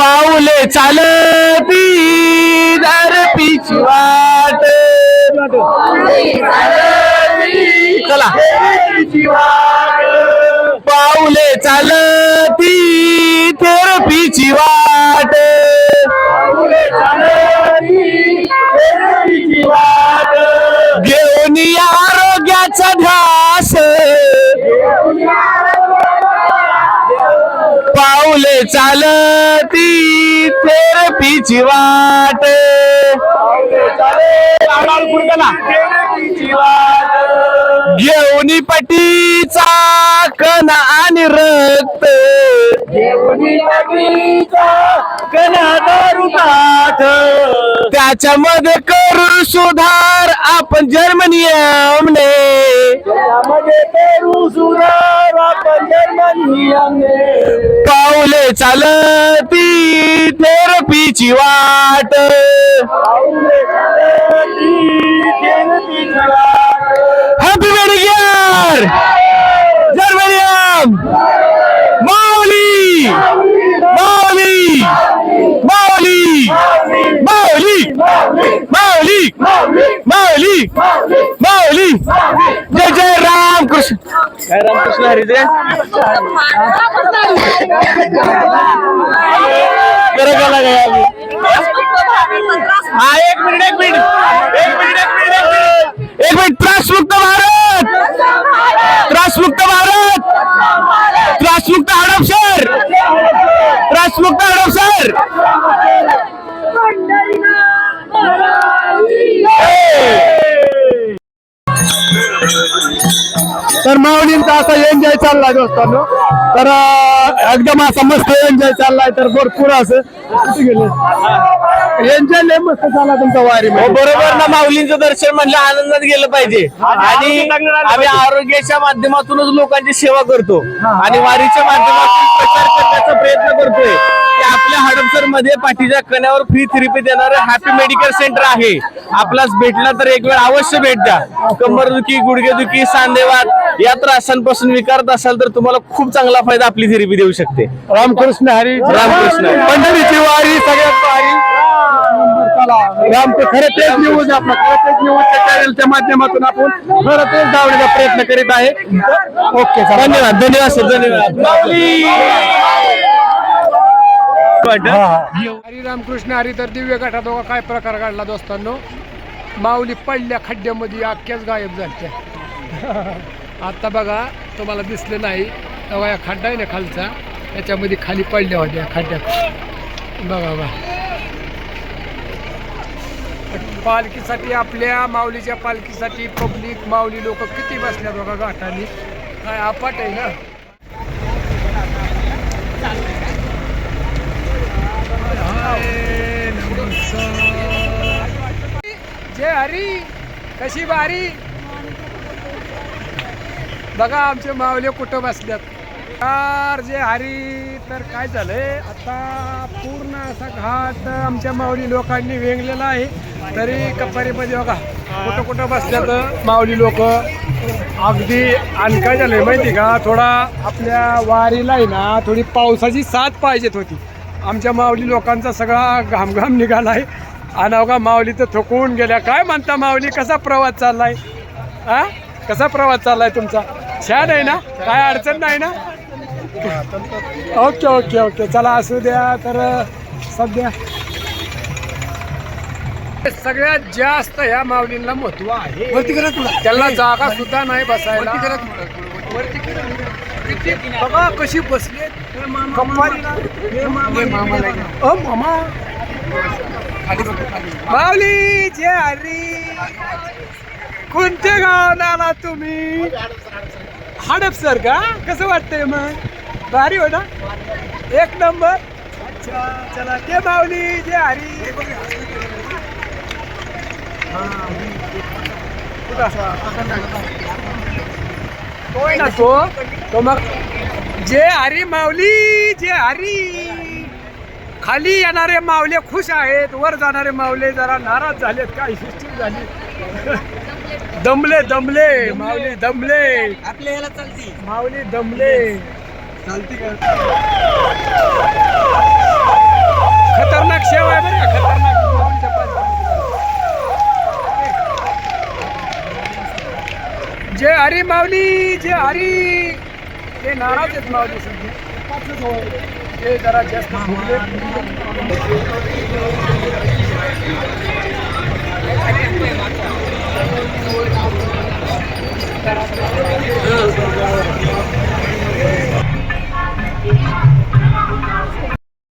पाऊले चालती दरपीची वाट. चला. पाऊले चालती थेरपीची वाट. घेऊन या आरोग्याचा पीची वाट. घेऊन पटीचा कण आणि रक्त. त्याच्यामध्ये करू सुधार आपण जर्मनियमने पावले चालती थेरपीची वाट. हॅपी मेडिकेअर जर्मनियम माऊली! माऊली! माऊली! माऊली! माऊली! माऊली! माऊली! जय जय राम कृष्ण काय रामकृष्ण हरी जय काय आम्ही हा एक मिनिट एक मिनिट. तर माऊलींचा असा एन्जॉय चाललाय दोस्तांनो. तर एकदम असा मस्त एन्जॉय चाललाय तर भरपूर असं. एन्जॉय लय मस्त चालला तुमचा वारी बरोबर ना माऊलींचं दर्शन म्हणलं आनंदात गेलं पाहिजे. आणि आम्ही आरोग्याच्या माध्यमातूनच लोकांची सेवा करतो. आणि वारीच्या माध्यमातून प्रचार करण्याचा प्रयत्न करतोय. की आपल्या हडपसरमध्ये पाठीच्या कण्यावर फ्री थेरपी देणारं हॅपी मेडिकल सेंटर आहे. आपलाच भेटला तर एक वेळ अवश्य भेट द्या. कंबरदुखी गुडघेदुखी सांधेवात या त्रासांपासून विकारत असाल तर तुम्हाला खूप चांगला फायदा आपली थेरपी देऊ शकते. रामकृष्ण हरी. रामकृष्ण. पंढरीची वारी सगळ्यात भारी. राम खरं तेच न्यूज आपलं. खरं तेच न्यूजच्या चॅनलच्या माध्यमातून आपण खरं तेच दावण्याचा प्रयत्न करीत आहे. ओके धन्यवाद धन्यवाद सर धन्यवाद. हरी रामकृष्ण हरी तर दिव्य गटात बघा काय प्रकार घडला दोस्तांनो. माऊली पडल्या खड्ड्यामध्ये अख्ख्याच गायब झाल्या आता बघा तुम्हाला दिसलं नाही. तेव्हा या खड्डा आहे ना खालचा त्याच्यामध्ये खाली पडल्या होत्या खड्ड्यात. बघा बघा. पालखीसाठी आपल्या माऊलीच्या पालखीसाठी पब्लिक माऊली लोक किती बसल्या बघा घाटाने. काय अपाट आहे ना? हरी कशी बारी बघा आमचे मावले कुठं बसल्यात तर जे हरी तर काय झालंय? आता पूर्ण असा घाट आमच्या माऊली लोकांनी वेंगलेला आहे. तरी कपारीमध्ये बघा कुठं कुठं बसल्यात माऊली लोक. अगदी आणि काय झालंय माहिती का? थोडा आपल्या वारीला आहे ना थोडी पावसाची साथ पाहिजेत होती. आमच्या माऊली लोकांचा सगळा घामघाम निघाला आहे. अवघा माऊली तर थकून गेल्या. काय म्हणता माऊली? कसा प्रवास चाललाय? हा कसा प्रवास चाललाय तुमचा? छान आहे ना? काय अडचण नाही ना? Okay okay okay. चला असू द्या. तर सध्या सगळ्यात जास्त ह्या माऊलींना महत्त्व आहे. त्याला जागा सुद्धा नाही बसायला. बघा कशी बसले मामा. माऊली जे हरी. कोणत्या गावाला आला तुम्ही? हडप सर का? कसं वाटतंय मग? भारी हो ना? एक नंबर. अच्छा चला ते माऊली जे हरी. तो ना तो? तो मग जे हरी माऊली जे हरी. खाली येणारे मावले खुश आहेत वर जाणारे मावले जरा नाराज झालेत काय सिस्टीम झाली. दमले दमले मावली दमले. आपल्या याला चालते. मावली दमले. चालती का? खतरनाक सेवा आहे बरं खतरनाक. जे हरी मावली जे हरी. ते नाराज आहेत मावली सध्या ते जरा जास्त बोलले.